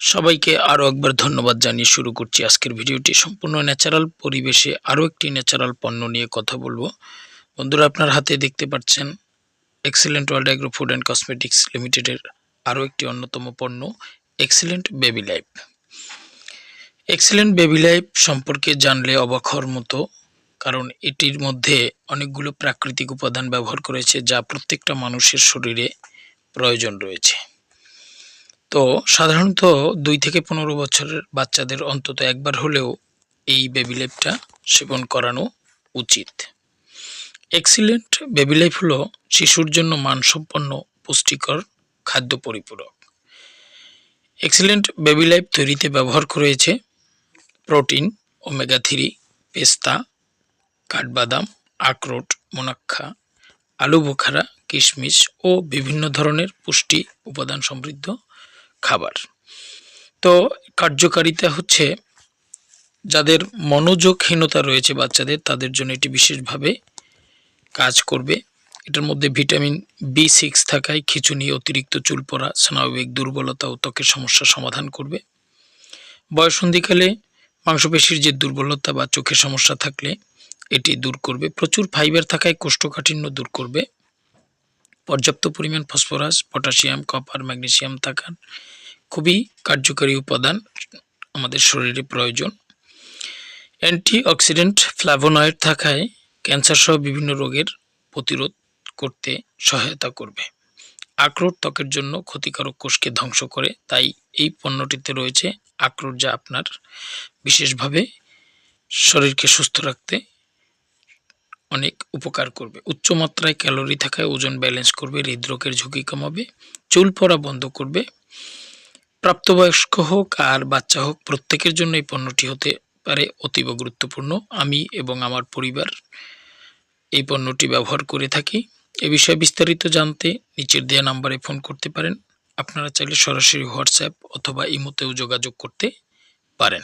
সবাইকে আরও একবার ধন্যবাদ জানিয়ে শুরু করছি আজকের ভিডিওটি। সম্পূর্ণ ন্যাচারাল পরিবেশে আরও একটি ন্যাচারাল পণ্য নিয়ে কথা বলব। বন্ধুরা, আপনার হাতে দেখতে পাচ্ছেন excellent world agro food and cosmetics লিমিটেডের আরও একটি অন্যতম পণ্য excellent baby life excellent baby life সম্পর্কে জানলে অবাক মতো, কারণ এটির মধ্যে অনেকগুলো প্রাকৃতিক উপাদান ব্যবহার করেছে যা প্রত্যেকটা মানুষের শরীরে প্রয়োজন রয়েছে। তো সাধারণত দুই থেকে পনেরো বছরের বাচ্চাদের অন্তত একবার হলেও এই বেবি লাইফটা সেবন করানো উচিত। এক্সিলেন্ট বেবি লাইফ হলো শিশুর জন্য মানসম্পন্ন, পুষ্টিকর খাদ্য পরিপূরক। এক্সিলেন্ট বেবি লাইফ তৈরিতে ব্যবহার করেছে প্রোটিন ওমেগা থ্রি পেস্তা, কাঠবাদাম, আখরোট মোনাক্ষা আলু বোখারা, কিশমিশ ও বিভিন্ন ধরনের পুষ্টি উপাদান সমৃদ্ধ খাবার। তো কার্যকারিতা হচ্ছে যাদের মনোযোগহীনতা রয়েছে বাচ্চাদের, তাদের জন্য এটি বিশেষভাবে কাজ করবে। এটার মধ্যে ভিটামিন বি সিক্স থাকায় খিচুনি অতিরিক্ত চুল পড়া স্নায়বিক দুর্বলতা ও ত্বকের সমস্যার সমাধান করবে। বয়সন্ধিকালে মাংসপেশির যে দুর্বলতা বা চোখের সমস্যা থাকলে এটি দূর করবে। প্রচুর ফাইবার থাকায় কোষ্ঠকাঠিন্য দূর করবে। পর্যাপ্ত পরিমাণ ফসফরাস, পটাশিয়াম, কপার, ম্যাগনেসিয়াম থাকার খুবই কার্যকরী উপাদান আমাদের শরীরে প্রয়োজন। অ্যান্টিঅক্সিডেন্ট ফ্ল্যাভোনয়েড থাকায় ক্যান্সার সহ বিভিন্ন রোগের প্রতিরোধ করতে সহায়তা করবে। আখরোট ত্বকের জন্য ক্ষতিকারক কোষকে ধ্বংস করে, তাই এই পণ্যটিতে রয়েছে আখরোট যা আপনার বিশেষভাবে শরীরকে সুস্থ রাখতে অনেক উপকার করবে। উচ্চমাত্রায় ক্যালোরি থাকায় ওজন ব্যালেন্স করবে, হৃদরোগের ঝুঁকি কমাবে, চুল পড়া বন্ধ করবে প্রাপ্তবয়স্ক হোক আর বাচ্চা হোক, প্রত্যেকের জন্য এই পণ্যটি হতে পারে অতীব গুরুত্বপূর্ণ। আমি এবং আমার পরিবার এই পণ্যটি ব্যবহার করে থাকি। এ বিষয়ে বিস্তারিত জানতে নিচের দেওয়া নাম্বারে ফোন করতে পারেন। আপনারা চাইলে সরাসরি হোয়াটসঅ্যাপ অথবা ইমোতেও যোগাযোগ করতে পারেন।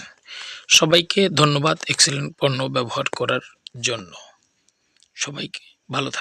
সবাইকে ধন্যবাদ এক্সেলেন্ট পণ্য ব্যবহার করার জন্য। সবাইকে ভালো থাকবে